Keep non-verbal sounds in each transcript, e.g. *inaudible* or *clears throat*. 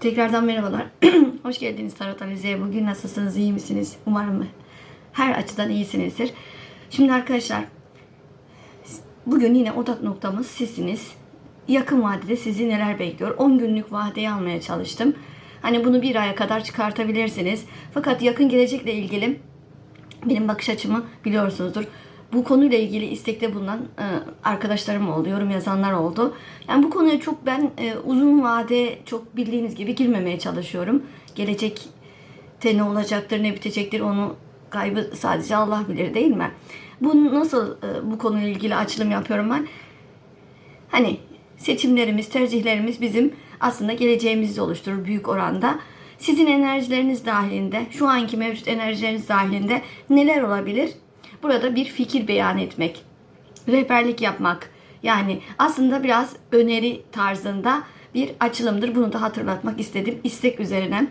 Tekrardan merhabalar. *clears throat* Hoş geldiniz Tarot Analize'ye. Bugün nasılsınız? iyi misiniz? Umarım her açıdan iyisinizdir. Şimdi arkadaşlar bugün yine odak noktamız sizsiniz. Yakın vadede sizi neler bekliyor? 10 günlük vadeyi almaya çalıştım. Hani bunu bir aya kadar çıkartabilirsiniz. Fakat yakın gelecekle ilgili benim bakış açımı biliyorsunuzdur. Bu konuyla ilgili istekte bulunan e, arkadaşlarım oldu, yorum yazanlar oldu. Yani bu konuya çok ben e, uzun vade çok bildiğiniz gibi girmemeye çalışıyorum. Gelecekte ne olacaktır, ne bitecektir onu kaybı sadece Allah bilir değil mi? Bu nasıl e, bu konuyla ilgili açılım yapıyorum ben? Hani seçimlerimiz, tercihlerimiz bizim aslında geleceğimizi oluşturur büyük oranda. Sizin enerjileriniz dahilinde, şu anki mevcut enerjileriniz dahilinde neler olabilir? Burada bir fikir beyan etmek, rehberlik yapmak. Yani aslında biraz öneri tarzında bir açılımdır. Bunu da hatırlatmak istedim. İstek üzerine.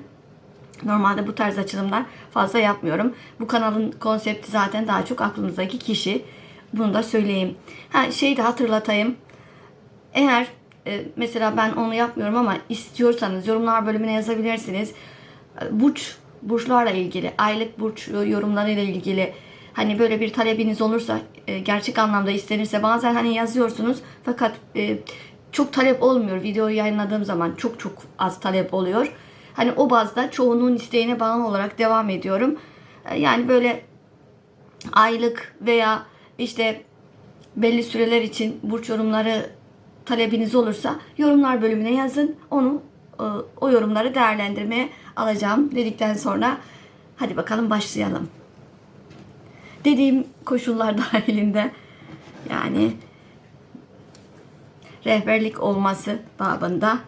Normalde bu tarz açılımlar fazla yapmıyorum. Bu kanalın konsepti zaten daha çok aklınızdaki kişi. Bunu da söyleyeyim. Ha şeyi de hatırlatayım. Eğer e, mesela ben onu yapmıyorum ama istiyorsanız yorumlar bölümüne yazabilirsiniz. Burç, burçlarla ilgili, aylık burç yorumlarıyla ilgili hani böyle bir talebiniz olursa e, gerçek anlamda istenirse bazen hani yazıyorsunuz fakat e, çok talep olmuyor. Videoyu yayınladığım zaman çok çok az talep oluyor. Hani o bazda çoğunun isteğine bağlı olarak devam ediyorum. E, Yani böyle aylık veya işte belli süreler için burç yorumları talebiniz olursa yorumlar bölümüne yazın. Onu e, o yorumları değerlendirmeye alacağım dedikten sonra hadi bakalım başlayalım. Dediğim koşullar *laughs* dahilinde yani rehberlik olması babında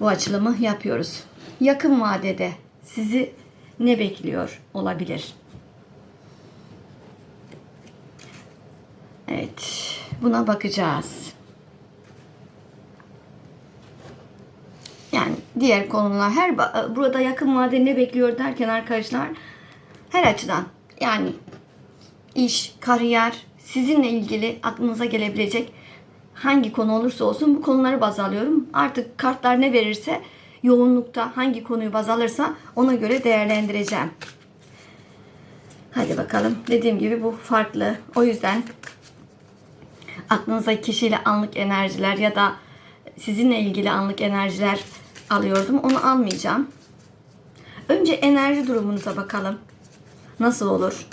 bu açılımı yapıyoruz. Yakın vadede sizi ne bekliyor olabilir? Evet, buna bakacağız. Yani diğer konular her burada yakın vade ne bekliyor derken arkadaşlar her açıdan yani iş, kariyer, sizinle ilgili aklınıza gelebilecek hangi konu olursa olsun bu konuları baz alıyorum. Artık kartlar ne verirse yoğunlukta hangi konuyu baz alırsa ona göre değerlendireceğim. Hadi bakalım. Dediğim gibi bu farklı. O yüzden aklınızdaki kişiyle anlık enerjiler ya da sizinle ilgili anlık enerjiler alıyordum. Onu almayacağım. Önce enerji durumunuza bakalım. Nasıl olur?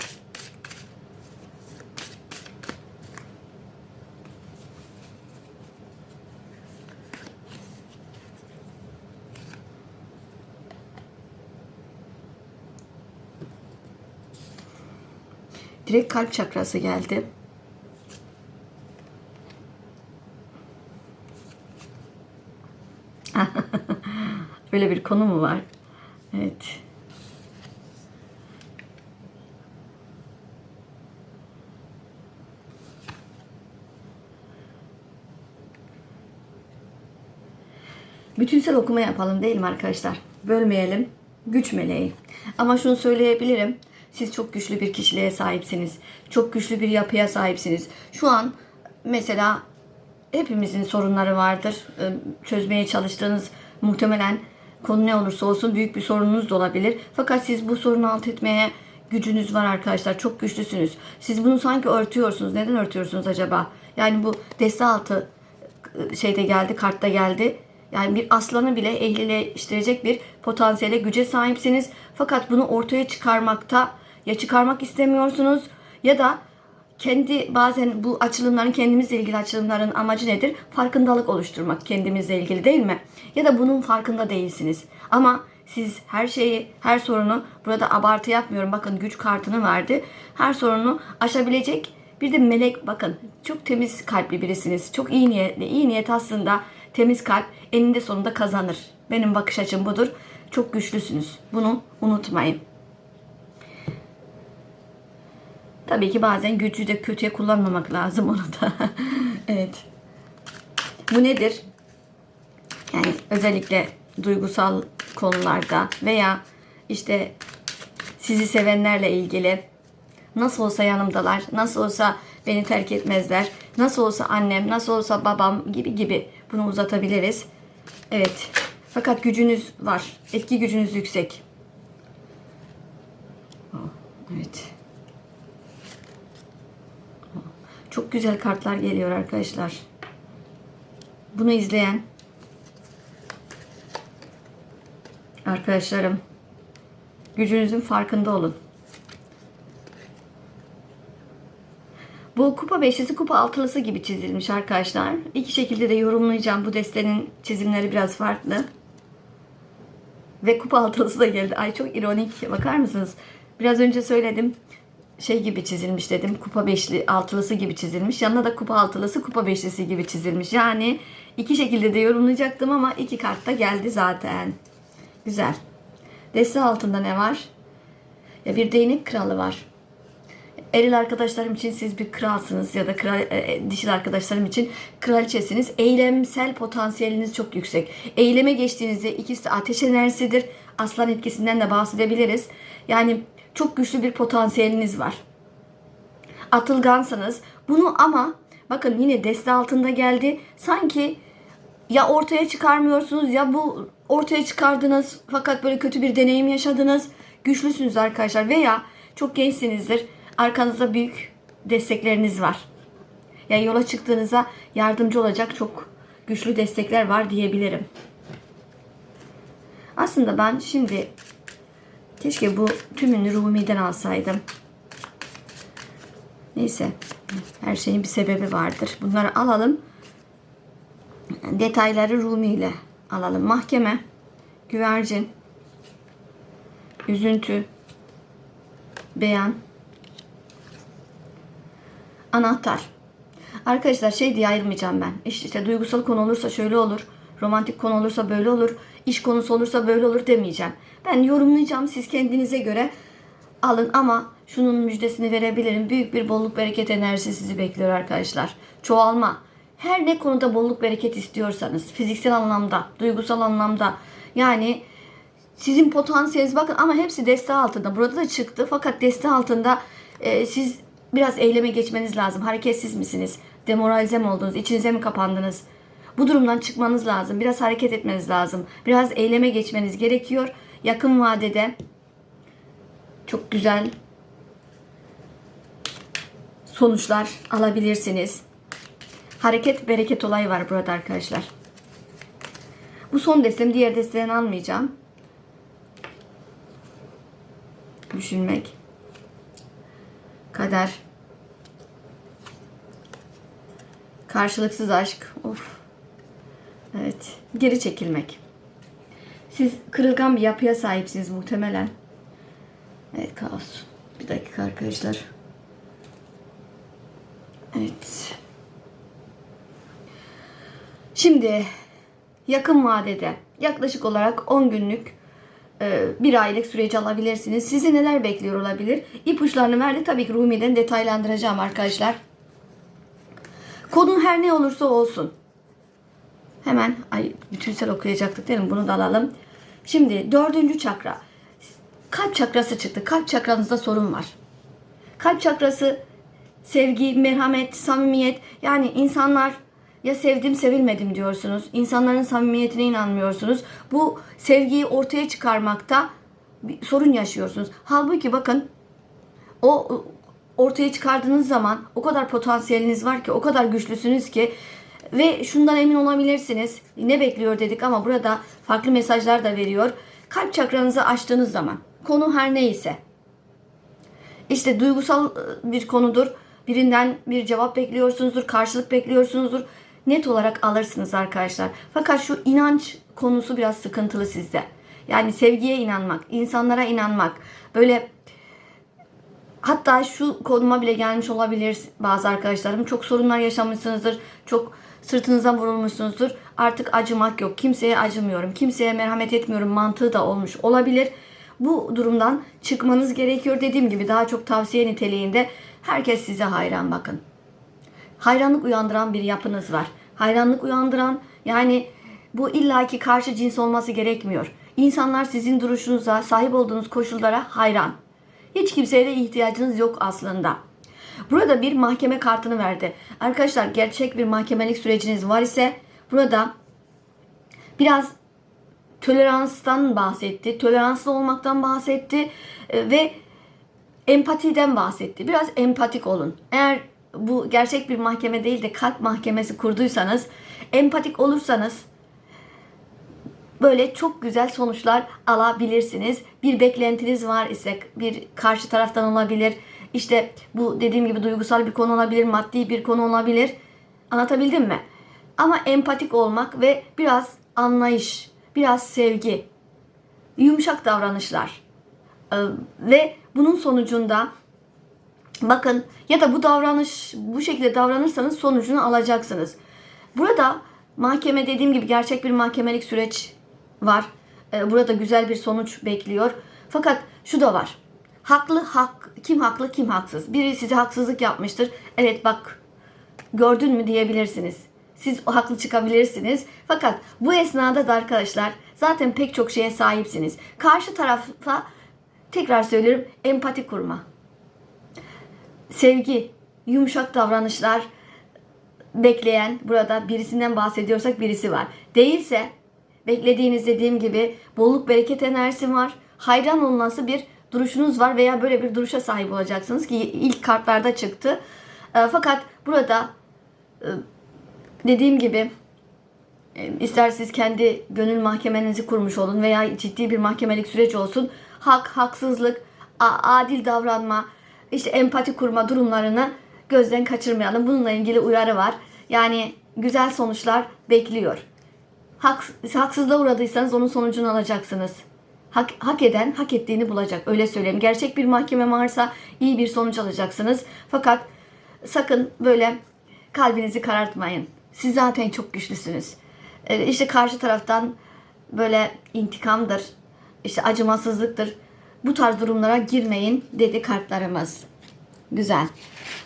Direkt kalp çakrası geldi. *laughs* Öyle bir konu mu var? Evet. Bütünsel okuma yapalım değil mi arkadaşlar? Bölmeyelim. Güç meleği. Ama şunu söyleyebilirim. Siz çok güçlü bir kişiliğe sahipsiniz. Çok güçlü bir yapıya sahipsiniz. Şu an mesela hepimizin sorunları vardır. Ee, Çözmeye çalıştığınız muhtemelen konu ne olursa olsun büyük bir sorununuz da olabilir. Fakat siz bu sorunu alt etmeye gücünüz var arkadaşlar. Çok güçlüsünüz. Siz bunu sanki örtüyorsunuz. Neden örtüyorsunuz acaba? Yani bu deste altı e, şeyde geldi, kartta geldi. Yani bir aslanı bile ehlileştirecek bir potansiyele, güce sahipsiniz. Fakat bunu ortaya çıkarmakta ya çıkarmak istemiyorsunuz ya da kendi bazen bu açılımların kendimizle ilgili açılımların amacı nedir? Farkındalık oluşturmak kendimizle ilgili değil mi? Ya da bunun farkında değilsiniz. Ama siz her şeyi, her sorunu burada abartı yapmıyorum. Bakın güç kartını verdi. Her sorunu aşabilecek bir de melek bakın çok temiz kalpli birisiniz. Çok iyi niyetli. İyi niyet aslında temiz kalp eninde sonunda kazanır. Benim bakış açım budur. Çok güçlüsünüz. Bunu unutmayın. Tabii ki bazen gücü de kötüye kullanmamak lazım onu da. *laughs* evet. Bu nedir? Yani özellikle duygusal konularda veya işte sizi sevenlerle ilgili nasıl olsa yanımdalar, nasıl olsa beni terk etmezler, nasıl olsa annem, nasıl olsa babam gibi gibi bunu uzatabiliriz. Evet. Fakat gücünüz var. Etki gücünüz yüksek. Evet. Çok güzel kartlar geliyor arkadaşlar. Bunu izleyen arkadaşlarım gücünüzün farkında olun. Bu kupa beşlisi kupa altılısı gibi çizilmiş arkadaşlar. İki şekilde de yorumlayacağım. Bu destenin çizimleri biraz farklı. Ve kupa altılısı da geldi. Ay çok ironik. Bakar mısınız? Biraz önce söyledim. Şey gibi çizilmiş dedim. Kupa beşli altılısı gibi çizilmiş. Yanına da kupa altılısı kupa beşlisi gibi çizilmiş. Yani iki şekilde de yorumlayacaktım ama iki kart da geldi zaten. Güzel. Deste altında ne var? Ya bir değnek kralı var. Eril arkadaşlarım için siz bir kralsınız ya da kral, e, dişil arkadaşlarım için kraliçesiniz. Eylemsel potansiyeliniz çok yüksek. Eyleme geçtiğinizde ikisi ateş enerjisidir. Aslan etkisinden de bahsedebiliriz. Yani çok güçlü bir potansiyeliniz var. Atılgansınız. Bunu ama bakın yine deste altında geldi. Sanki ya ortaya çıkarmıyorsunuz ya bu ortaya çıkardınız fakat böyle kötü bir deneyim yaşadınız. Güçlüsünüz arkadaşlar veya çok gençsinizdir. Arkanızda büyük destekleriniz var. Ya yola çıktığınızda yardımcı olacak çok güçlü destekler var diyebilirim. Aslında ben şimdi keşke bu tümünü Rumi'den alsaydım. Neyse. Her şeyin bir sebebi vardır. Bunları alalım. Detayları Rumi ile alalım. Mahkeme, güvercin, üzüntü, beyan, anahtar. Arkadaşlar şey diye ayırmayacağım ben. İşte, işte duygusal konu olursa şöyle olur. Romantik konu olursa böyle olur. iş konusu olursa böyle olur demeyeceğim. Ben yorumlayacağım. Siz kendinize göre alın ama şunun müjdesini verebilirim. Büyük bir bolluk bereket enerjisi sizi bekliyor arkadaşlar. Çoğalma. Her ne konuda bolluk bereket istiyorsanız fiziksel anlamda, duygusal anlamda yani sizin potansiyeliniz bakın ama hepsi deste altında. Burada da çıktı fakat deste altında e, siz biraz eyleme geçmeniz lazım. Hareketsiz misiniz? Demoralize mi oldunuz? İçinize mi kapandınız? Bu durumdan çıkmanız lazım. Biraz hareket etmeniz lazım. Biraz eyleme geçmeniz gerekiyor. Yakın vadede çok güzel sonuçlar alabilirsiniz. Hareket bereket olayı var burada arkadaşlar. Bu son destem. Diğer desteden almayacağım. Düşünmek. Kader. Karşılıksız aşk. Of. Evet. Geri çekilmek. Siz kırılgan bir yapıya sahipsiniz muhtemelen. Evet kaos. Bir dakika arkadaşlar. Evet. Şimdi yakın vadede yaklaşık olarak 10 günlük bir aylık süreci alabilirsiniz. Sizi neler bekliyor olabilir? İpuçlarını verdi. Tabii ki Rumi'den detaylandıracağım arkadaşlar. Konu her ne olursa olsun. Hemen ay bütünsel okuyacaktık değil mi? Bunu da alalım. Şimdi dördüncü çakra. Kalp çakrası çıktı. Kalp çakranızda sorun var. Kalp çakrası sevgi, merhamet, samimiyet. Yani insanlar ya sevdim sevilmedim diyorsunuz. İnsanların samimiyetine inanmıyorsunuz. Bu sevgiyi ortaya çıkarmakta bir sorun yaşıyorsunuz. Halbuki bakın o ortaya çıkardığınız zaman o kadar potansiyeliniz var ki, o kadar güçlüsünüz ki ve şundan emin olabilirsiniz. Ne bekliyor dedik ama burada farklı mesajlar da veriyor. Kalp çakranızı açtığınız zaman konu her neyse işte duygusal bir konudur. Birinden bir cevap bekliyorsunuzdur, karşılık bekliyorsunuzdur. Net olarak alırsınız arkadaşlar. Fakat şu inanç konusu biraz sıkıntılı sizde. Yani sevgiye inanmak, insanlara inanmak, böyle hatta şu konuma bile gelmiş olabilir bazı arkadaşlarım. Çok sorunlar yaşamışsınızdır. Çok sırtınıza vurulmuşsunuzdur. Artık acımak yok. Kimseye acımıyorum. Kimseye merhamet etmiyorum mantığı da olmuş olabilir. Bu durumdan çıkmanız gerekiyor. Dediğim gibi daha çok tavsiye niteliğinde herkes size hayran bakın. Hayranlık uyandıran bir yapınız var. Hayranlık uyandıran yani bu illaki karşı cins olması gerekmiyor. İnsanlar sizin duruşunuza, sahip olduğunuz koşullara hayran. Hiç kimseye de ihtiyacınız yok aslında. Burada bir mahkeme kartını verdi. Arkadaşlar gerçek bir mahkemelik süreciniz var ise burada biraz toleranstan bahsetti, toleranslı olmaktan bahsetti e, ve empatiden bahsetti. Biraz empatik olun. Eğer bu gerçek bir mahkeme değil de kalp mahkemesi kurduysanız, empatik olursanız böyle çok güzel sonuçlar alabilirsiniz. Bir beklentiniz var ise bir karşı taraftan olabilir. İşte bu dediğim gibi duygusal bir konu olabilir, maddi bir konu olabilir. Anlatabildim mi? Ama empatik olmak ve biraz anlayış, biraz sevgi, yumuşak davranışlar. Ve bunun sonucunda bakın ya da bu davranış bu şekilde davranırsanız sonucunu alacaksınız. Burada mahkeme dediğim gibi gerçek bir mahkemelik süreç var. Ee, Burada güzel bir sonuç bekliyor. Fakat şu da var. Haklı hak kim haklı kim haksız. Biri size haksızlık yapmıştır. Evet bak gördün mü diyebilirsiniz. Siz haklı çıkabilirsiniz. Fakat bu esnada da arkadaşlar zaten pek çok şeye sahipsiniz. Karşı tarafa tekrar söylüyorum empati kurma. Sevgi, yumuşak davranışlar bekleyen burada birisinden bahsediyorsak birisi var. Değilse beklediğiniz dediğim gibi bolluk bereket enerjisi var. Hayran olunası bir duruşunuz var veya böyle bir duruşa sahip olacaksınız ki ilk kartlarda çıktı. E, Fakat burada e, dediğim gibi e, ister siz kendi gönül mahkemenizi kurmuş olun veya ciddi bir mahkemelik süreç olsun. Hak, haksızlık, adil davranma, işte empati kurma durumlarını gözden kaçırmayalım. Bununla ilgili uyarı var. Yani güzel sonuçlar bekliyor. Hak, haksızlığa uğradıysanız onun sonucunu alacaksınız. Hak, hak eden hak ettiğini bulacak. Öyle söyleyeyim. Gerçek bir mahkeme varsa iyi bir sonuç alacaksınız. Fakat sakın böyle kalbinizi karartmayın. Siz zaten çok güçlüsünüz. Ee, işte karşı taraftan böyle intikamdır, işte acımasızlıktır. Bu tarz durumlara girmeyin dedi kartlarımız. Güzel.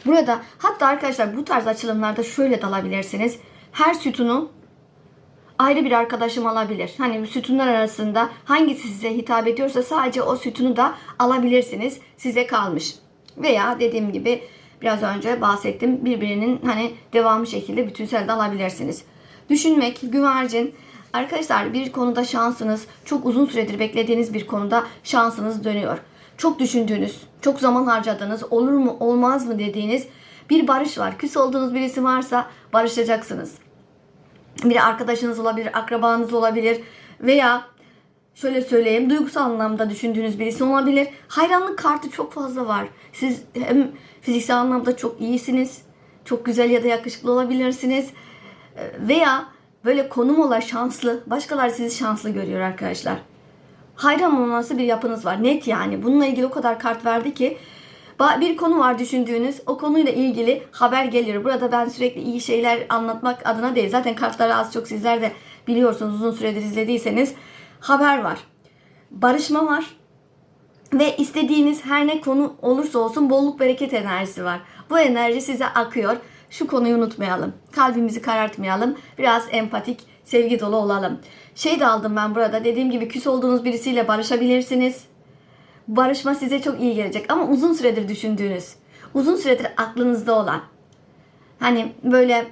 Burada hatta arkadaşlar bu tarz açılımlarda şöyle dalabilirsiniz. Her sütunu ayrı bir arkadaşım alabilir. Hani sütunlar arasında hangisi size hitap ediyorsa sadece o sütunu da alabilirsiniz. Size kalmış. Veya dediğim gibi biraz önce bahsettim. Birbirinin hani devamı şekilde bütünsel de alabilirsiniz. Düşünmek, güvercin. Arkadaşlar bir konuda şansınız, çok uzun süredir beklediğiniz bir konuda şansınız dönüyor. Çok düşündüğünüz, çok zaman harcadığınız, olur mu olmaz mı dediğiniz bir barış var. Küs olduğunuz birisi varsa barışacaksınız bir arkadaşınız olabilir, akrabanız olabilir veya şöyle söyleyeyim duygusal anlamda düşündüğünüz birisi olabilir. Hayranlık kartı çok fazla var. Siz hem fiziksel anlamda çok iyisiniz, çok güzel ya da yakışıklı olabilirsiniz veya böyle konum olarak şanslı, başkaları sizi şanslı görüyor arkadaşlar. Hayran olması bir yapınız var. Net yani. Bununla ilgili o kadar kart verdi ki bir konu var düşündüğünüz. O konuyla ilgili haber geliyor. Burada ben sürekli iyi şeyler anlatmak adına değil. Zaten kartları az çok sizler de biliyorsunuz uzun süredir izlediyseniz. Haber var. Barışma var. Ve istediğiniz her ne konu olursa olsun bolluk bereket enerjisi var. Bu enerji size akıyor. Şu konuyu unutmayalım. Kalbimizi karartmayalım. Biraz empatik, sevgi dolu olalım. Şey de aldım ben burada. Dediğim gibi küs olduğunuz birisiyle barışabilirsiniz barışma size çok iyi gelecek ama uzun süredir düşündüğünüz, uzun süredir aklınızda olan hani böyle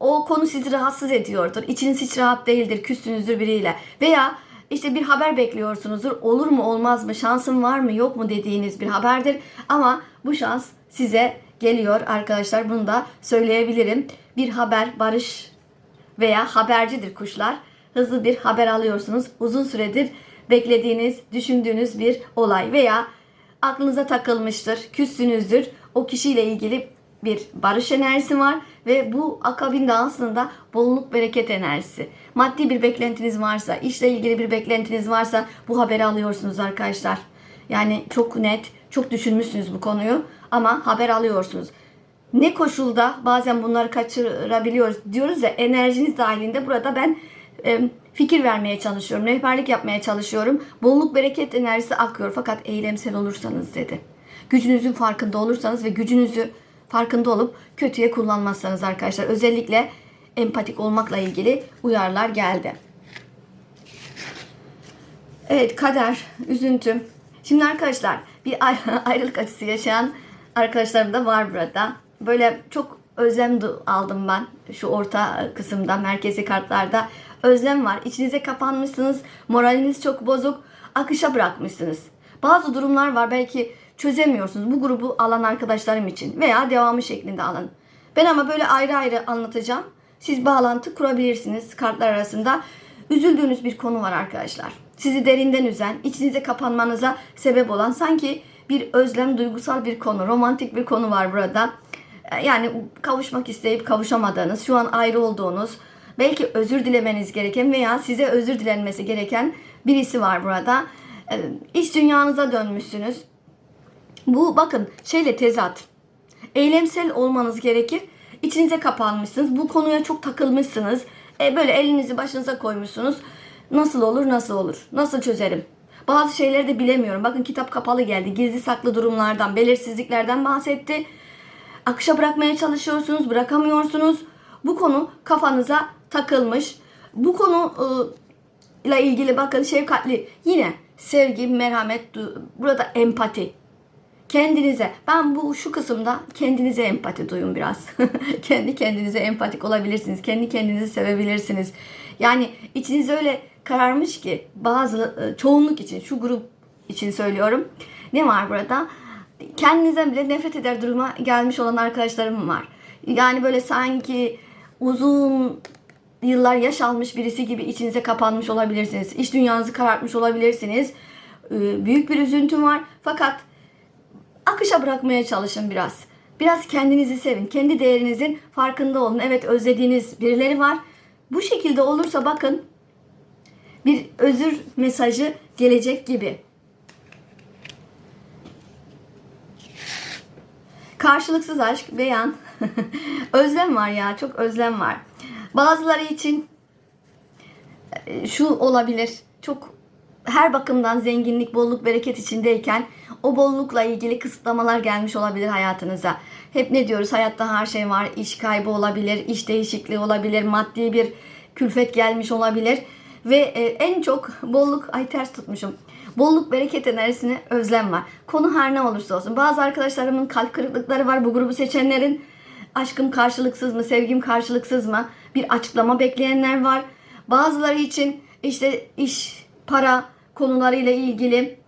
o konu sizi rahatsız ediyordur. İçiniz hiç rahat değildir, küstünüzdür biriyle veya işte bir haber bekliyorsunuzdur. Olur mu olmaz mı, şansım var mı yok mu dediğiniz bir haberdir. Ama bu şans size geliyor arkadaşlar. Bunu da söyleyebilirim. Bir haber, barış veya habercidir kuşlar. Hızlı bir haber alıyorsunuz. Uzun süredir beklediğiniz, düşündüğünüz bir olay veya aklınıza takılmıştır, küssünüzdür. O kişiyle ilgili bir barış enerjisi var ve bu akabinde aslında bolluk bereket enerjisi. Maddi bir beklentiniz varsa, işle ilgili bir beklentiniz varsa bu haberi alıyorsunuz arkadaşlar. Yani çok net, çok düşünmüşsünüz bu konuyu ama haber alıyorsunuz. Ne koşulda bazen bunları kaçırabiliyoruz diyoruz ya enerjiniz dahilinde burada ben e, fikir vermeye çalışıyorum, rehberlik yapmaya çalışıyorum. Bolluk bereket enerjisi akıyor fakat eylemsel olursanız dedi. Gücünüzün farkında olursanız ve gücünüzü farkında olup kötüye kullanmazsanız arkadaşlar. Özellikle empatik olmakla ilgili uyarılar geldi. Evet kader, üzüntü. Şimdi arkadaşlar bir *laughs* ayrılık acısı yaşayan arkadaşlarım da var burada. Böyle çok özlem aldım ben şu orta kısımda merkezi kartlarda özlem var. İçinize kapanmışsınız. Moraliniz çok bozuk. Akışa bırakmışsınız. Bazı durumlar var belki çözemiyorsunuz. Bu grubu alan arkadaşlarım için veya devamı şeklinde alın. Ben ama böyle ayrı ayrı anlatacağım. Siz bağlantı kurabilirsiniz kartlar arasında. Üzüldüğünüz bir konu var arkadaşlar. Sizi derinden üzen, içinize kapanmanıza sebep olan sanki bir özlem, duygusal bir konu, romantik bir konu var burada. Ee, Yani kavuşmak isteyip kavuşamadığınız, şu an ayrı olduğunuz, belki özür dilemeniz gereken veya size özür dilenmesi gereken birisi var burada. Ee, İç dünyanıza dönmüşsünüz. Bu bakın şeyle tezat. Eylemsel olmanız gerekir. İçinize kapanmışsınız. Bu konuya çok takılmışsınız. E, böyle elinizi başınıza koymuşsunuz. Nasıl olur, nasıl olur? Nasıl çözerim? Bazı şeyleri de bilemiyorum. Bakın kitap kapalı geldi. Gizli saklı durumlardan, belirsizliklerden bahsetti. Akışa bırakmaya çalışıyorsunuz, bırakamıyorsunuz. Bu konu kafanıza takılmış. Bu konu ile ilgili bakın şefkatli yine sevgi, merhamet, burada empati. Kendinize ben bu şu kısımda kendinize empati duyun biraz. *laughs* Kendi kendinize empatik olabilirsiniz. Kendi kendinizi sevebilirsiniz. Yani içiniz öyle kararmış ki bazı e, çoğunluk için şu grup için söylüyorum. Ne var burada? Kendinizden bile nefret eder duruma gelmiş olan arkadaşlarım var. Yani böyle sanki uzun yıllar yaş almış birisi gibi içinize kapanmış olabilirsiniz. İş dünyanızı karartmış olabilirsiniz. Ee, Büyük bir üzüntü var. Fakat akışa bırakmaya çalışın biraz. Biraz kendinizi sevin. Kendi değerinizin farkında olun. Evet özlediğiniz birileri var. Bu şekilde olursa bakın bir özür mesajı gelecek gibi. Karşılıksız aşk, beyan. *laughs* özlem var ya, çok özlem var. Bazıları için e, şu olabilir. Çok her bakımdan zenginlik, bolluk, bereket içindeyken o bollukla ilgili kısıtlamalar gelmiş olabilir hayatınıza. Hep ne diyoruz? Hayatta her şey var. İş kaybı olabilir, iş değişikliği olabilir, maddi bir külfet gelmiş olabilir. Ve e, en çok bolluk, ay ters tutmuşum. Bolluk, bereket enerjisine özlem var. Konu her ne olursa olsun. Bazı arkadaşlarımın kalp kırıklıkları var. Bu grubu seçenlerin aşkım karşılıksız mı, sevgim karşılıksız mı? Bir açıklama bekleyenler var. Bazıları için işte iş, para konularıyla ilgili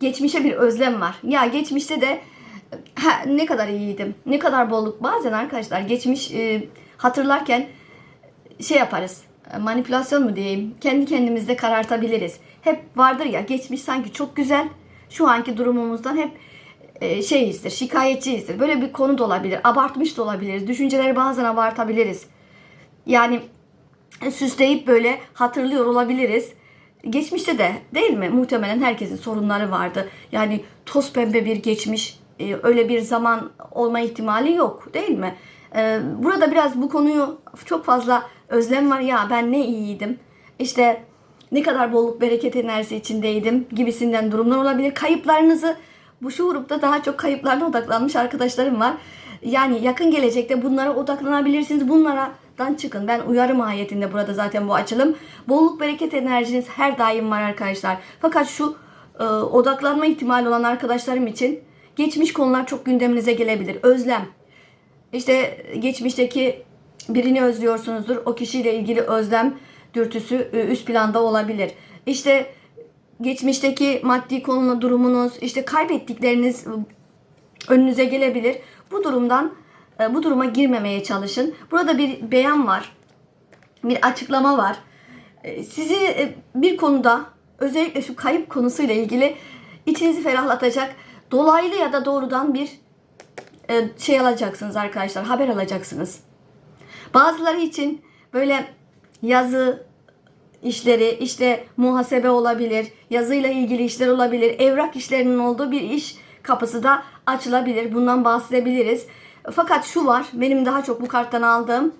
geçmişe bir özlem var. Ya geçmişte de ha, ne kadar iyiydim, ne kadar bolluk. Bazen arkadaşlar geçmiş e, hatırlarken şey yaparız. Manipülasyon mu diyeyim? Kendi kendimizde karartabiliriz. Hep vardır ya geçmiş sanki çok güzel. Şu anki durumumuzdan hep e, şeyizdir, şikayetçiyizdir. Böyle bir konu da olabilir. Abartmış da olabiliriz. Düşünceleri bazen abartabiliriz. Yani süsleyip böyle hatırlıyor olabiliriz. Geçmişte de değil mi? Muhtemelen herkesin sorunları vardı. Yani toz pembe bir geçmiş, e, öyle bir zaman olma ihtimali yok değil mi? E, Burada biraz bu konuyu çok fazla özlem var ya ben ne iyiydim. İşte ne kadar bolluk bereket enerjisi içindeydim gibisinden durumlar olabilir. Kayıplarınızı bu şu grupta daha çok kayıplarına odaklanmış arkadaşlarım var. Yani yakın gelecekte bunlara odaklanabilirsiniz. Bunlardan çıkın. Ben uyarı mahiyetinde burada zaten bu açılım. Bolluk bereket enerjiniz her daim var arkadaşlar. Fakat şu e, odaklanma ihtimali olan arkadaşlarım için geçmiş konular çok gündeminize gelebilir. Özlem. İşte geçmişteki birini özlüyorsunuzdur. O kişiyle ilgili özlem dürtüsü e, üst planda olabilir. İşte geçmişteki maddi konu durumunuz, işte kaybettikleriniz önünüze gelebilir. Bu durumdan e, bu duruma girmemeye çalışın. Burada bir beyan var. Bir açıklama var. E, Sizi bir konuda özellikle şu kayıp konusuyla ilgili içinizi ferahlatacak dolaylı ya da doğrudan bir şey alacaksınız arkadaşlar. Haber alacaksınız. Bazıları için böyle yazı işleri, işte muhasebe olabilir, yazıyla ilgili işler olabilir, evrak işlerinin olduğu bir iş kapısı da açılabilir. Bundan bahsedebiliriz. Fakat şu var, benim daha çok bu karttan aldığım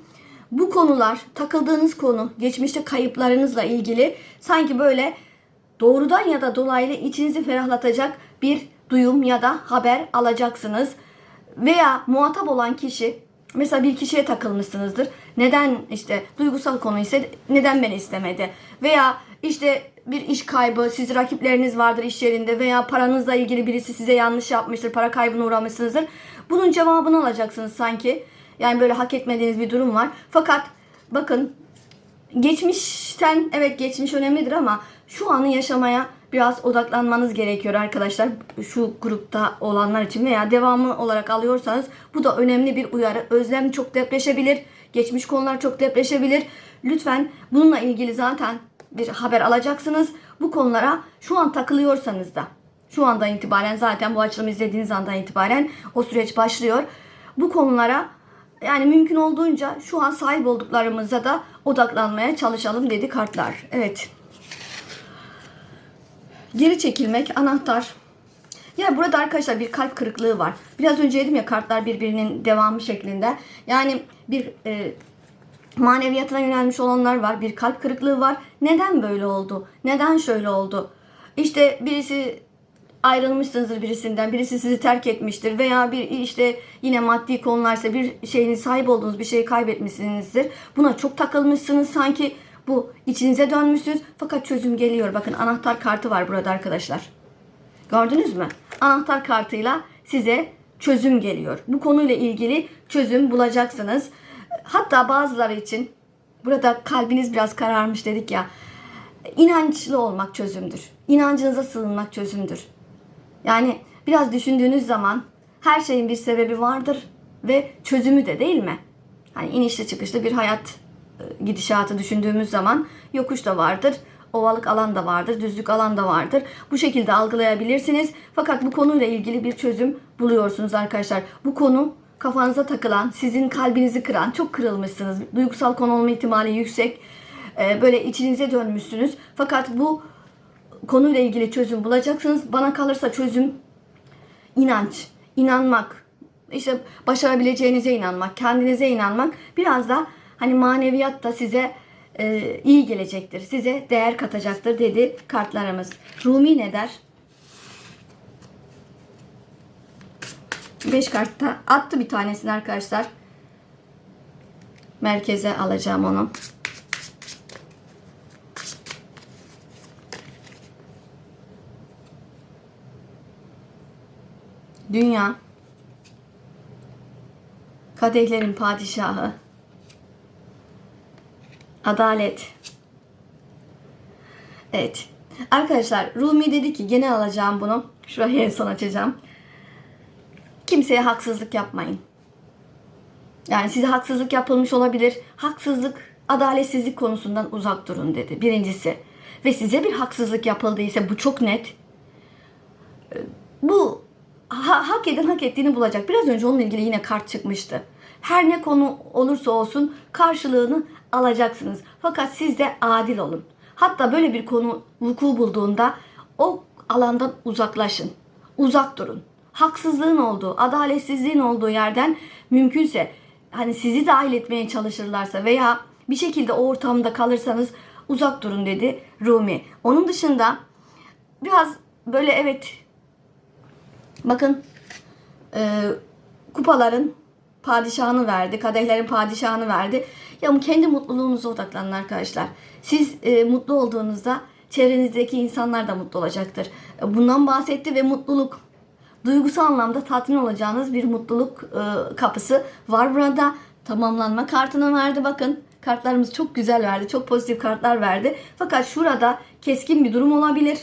bu konular, takıldığınız konu, geçmişte kayıplarınızla ilgili sanki böyle doğrudan ya da dolaylı içinizi ferahlatacak bir duyum ya da haber alacaksınız. Veya muhatap olan kişi mesela bir kişiye takılmışsınızdır. Neden işte duygusal konu ise neden beni istemedi? Veya işte bir iş kaybı, siz rakipleriniz vardır iş yerinde veya paranızla ilgili birisi size yanlış yapmıştır, para kaybına uğramışsınızdır. Bunun cevabını alacaksınız sanki. Yani böyle hak etmediğiniz bir durum var. Fakat bakın geçmişten evet geçmiş önemlidir ama şu anı yaşamaya biraz odaklanmanız gerekiyor arkadaşlar. Şu grupta olanlar için veya devamı olarak alıyorsanız bu da önemli bir uyarı. Özlem çok depreşebilir. Geçmiş konular çok depreşebilir. Lütfen bununla ilgili zaten bir haber alacaksınız. Bu konulara şu an takılıyorsanız da şu andan itibaren zaten bu açılımı izlediğiniz andan itibaren o süreç başlıyor. Bu konulara yani mümkün olduğunca şu an sahip olduklarımıza da odaklanmaya çalışalım dedi kartlar. Evet. Geri çekilmek, anahtar. Ya burada arkadaşlar bir kalp kırıklığı var. Biraz önce dedim ya kartlar birbirinin devamı şeklinde. Yani bir e, maneviyatına yönelmiş olanlar var. Bir kalp kırıklığı var. Neden böyle oldu? Neden şöyle oldu? İşte birisi ayrılmışsınızdır birisinden, birisi sizi terk etmiştir veya bir işte yine maddi konularsa bir şeyin sahip olduğunuz bir şeyi kaybetmişsinizdir. Buna çok takılmışsınız sanki bu içinize dönmüşsünüz fakat çözüm geliyor. Bakın anahtar kartı var burada arkadaşlar. Gördünüz mü? Anahtar kartıyla size çözüm geliyor. Bu konuyla ilgili çözüm bulacaksınız. Hatta bazıları için burada kalbiniz biraz kararmış dedik ya. İnançlı olmak çözümdür. İnancınıza sığınmak çözümdür. Yani biraz düşündüğünüz zaman her şeyin bir sebebi vardır ve çözümü de değil mi? Hani inişli çıkışlı bir hayat gidişatı düşündüğümüz zaman yokuş da vardır, ovalık alan da vardır, düzlük alan da vardır. Bu şekilde algılayabilirsiniz. Fakat bu konuyla ilgili bir çözüm buluyorsunuz arkadaşlar. Bu konu kafanıza takılan, sizin kalbinizi kıran, çok kırılmışsınız. Duygusal konu olma ihtimali yüksek. E, Böyle içinize dönmüşsünüz. Fakat bu konuyla ilgili çözüm bulacaksınız. Bana kalırsa çözüm inanç, inanmak, işte başarabileceğinize inanmak, kendinize inanmak biraz da hani maneviyat da size e, iyi gelecektir. Size değer katacaktır dedi kartlarımız. Rumi ne der? Beş kartta attı bir tanesini arkadaşlar. Merkeze alacağım onu. Dünya kadehlerin padişahı adalet. Evet. Arkadaşlar Rumi dedi ki gene alacağım bunu. Şuraya en son açacağım. Kimseye haksızlık yapmayın. Yani size haksızlık yapılmış olabilir. Haksızlık adaletsizlik konusundan uzak durun dedi birincisi. Ve size bir haksızlık yapıldıysa bu çok net. Bu ha- hak eden hak ettiğini bulacak. Biraz önce onunla ilgili yine kart çıkmıştı. Her ne konu olursa olsun karşılığını alacaksınız. Fakat siz de adil olun. Hatta böyle bir konu vuku bulduğunda o alandan uzaklaşın. Uzak durun. Haksızlığın olduğu, adaletsizliğin olduğu yerden mümkünse hani sizi dahil etmeye çalışırlarsa veya bir şekilde o ortamda kalırsanız uzak durun dedi Rumi. Onun dışında biraz böyle evet Bakın e, kupaların padişahını verdi, kadehlerin padişahını verdi. Ya kendi mutluluğunuza odaklanın arkadaşlar. Siz e, mutlu olduğunuzda çevrenizdeki insanlar da mutlu olacaktır. E, Bundan bahsetti ve mutluluk duygusal anlamda tatmin olacağınız bir mutluluk e, kapısı var burada. Tamamlanma kartını verdi bakın. Kartlarımız çok güzel verdi. Çok pozitif kartlar verdi. Fakat şurada keskin bir durum olabilir.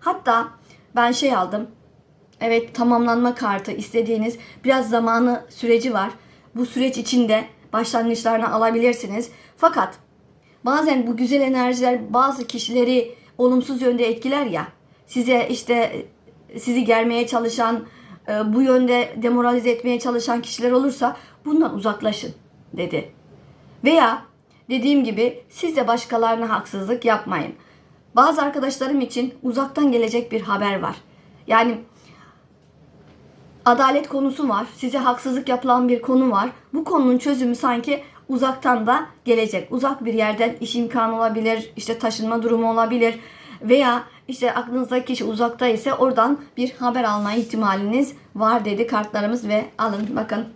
Hatta ben şey aldım. Evet tamamlanma kartı istediğiniz biraz zamanı süreci var. Bu süreç içinde başlangıçlarını alabilirsiniz. Fakat bazen bu güzel enerjiler bazı kişileri olumsuz yönde etkiler ya. Size işte sizi germeye çalışan, e, bu yönde demoralize etmeye çalışan kişiler olursa bundan uzaklaşın dedi. Veya dediğim gibi siz de başkalarına haksızlık yapmayın. Bazı arkadaşlarım için uzaktan gelecek bir haber var. Yani adalet konusu var. Size haksızlık yapılan bir konu var. Bu konunun çözümü sanki uzaktan da gelecek. Uzak bir yerden iş imkanı olabilir, işte taşınma durumu olabilir veya işte aklınızdaki kişi uzakta ise oradan bir haber alma ihtimaliniz var dedi kartlarımız ve alın bakın.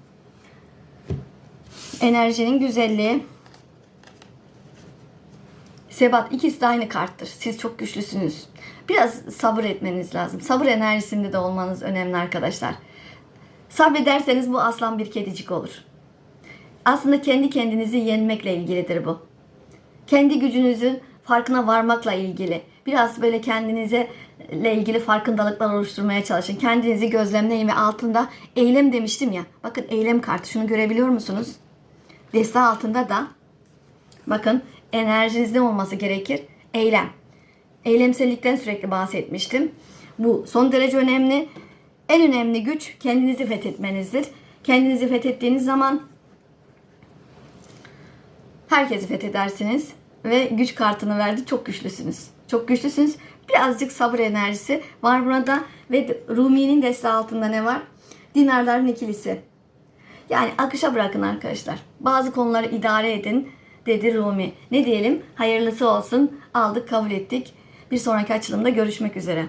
Enerjinin güzelliği. Sebat ikisi de aynı karttır. Siz çok güçlüsünüz. Biraz sabır etmeniz lazım. Sabır enerjisinde de olmanız önemli arkadaşlar. Sabrederseniz bu aslan bir kedicik olur. Aslında kendi kendinizi yenmekle ilgilidir bu. kendi gücünüzün farkına varmakla ilgili. Biraz böyle kendinize ile ilgili farkındalıklar oluşturmaya çalışın. Kendinizi gözlemleyin ve altında eylem demiştim ya. Bakın eylem kartı. Şunu görebiliyor musunuz? Deste altında da bakın enerjinizde olması gerekir. Eylem. Eylemsellikten sürekli bahsetmiştim. Bu son derece önemli. En önemli güç kendinizi fethetmenizdir. Kendinizi fethettiğiniz zaman herkesi fethedersiniz ve güç kartını verdi. Çok güçlüsünüz. Çok güçlüsünüz. Birazcık sabır enerjisi var burada ve Rumi'nin deste altında ne var? Dinarların ikilisi. Yani akışa bırakın arkadaşlar. Bazı konuları idare edin dedi Rumi. Ne diyelim? Hayırlısı olsun. Aldık, kabul ettik. Bir sonraki açılımda görüşmek üzere.